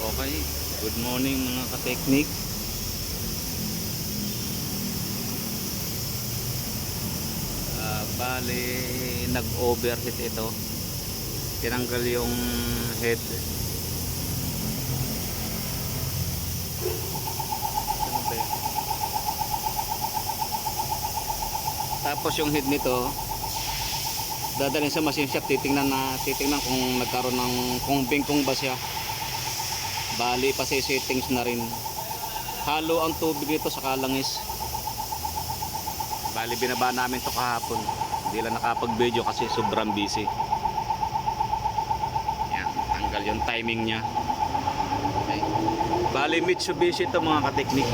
Okay, good morning mga ka-technic. Ah, bale, nag-overheat ito. Tinanggal yung head. Ano? Tapos yung head nito, dadalhin sa machine shop, titingnan na titingnan kung nagkaroon ng kung bingkong ba siya. Bali pa settings na rin. Halo ang tubig nito sa kalangis. Bali binaba namin to kahapon. Hindi lang nakapag-video kasi sobrang busy. Yan, tanggal yung timing niya. Okay. Bali Mitsubishi to mga kateknik.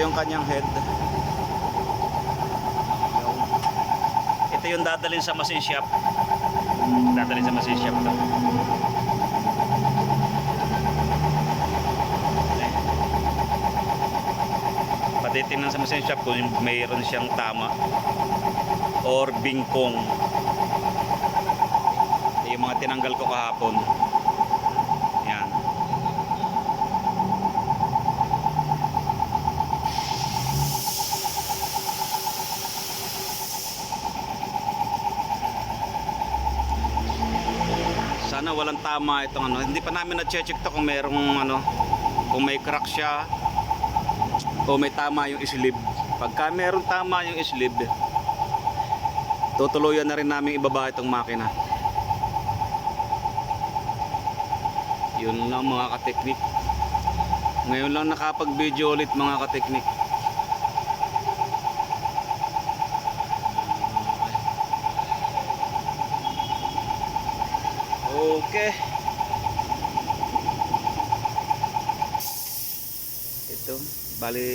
Yung kanyang head. Ito yung dadalhin sa machine shop. Dadalhin sa machine shop to. Patitingnan sa machine shop kung mayroon siyang tama or bingkong. Yung mga tinanggal ko kahapon. Yan. Sana walang tama itong ano. Hindi pa namin na-check to kung merong ano, kung may crack siya o may tama yung islib. Pagka meron tama yung islib, tutuluyan na rin namin ibaba itong makina. Yun lang mga kateknik. Ngayon lang nakapag-video ulit mga kateknik. Okay. Ito, bali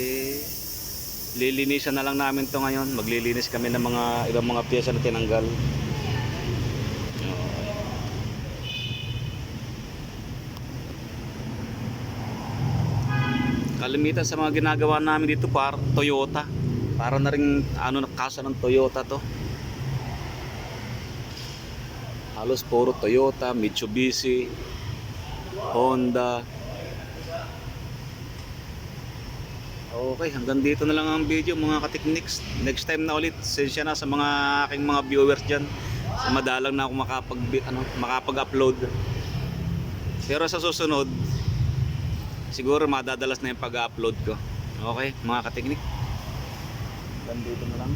lilinisan na lang namin to ngayon. Maglilinis kami ng mga ibang mga piyesa na tinanggal. Kalimitan sa mga ginagawa namin dito par Toyota. Para na rin ano na kasa ng Toyota to. Halos puro Toyota, Mitsubishi, Honda. Okay, hanggang dito na lang ang video mga katikniks. Next time na ulit, sensya na sa mga aking mga viewers dyan. Sa madalang na ako makapag, ano, makapag-upload. Pero sa susunod, siguro madadalas na yung pag-upload ko. Okay, mga katiknik. Hanggang dito na lang.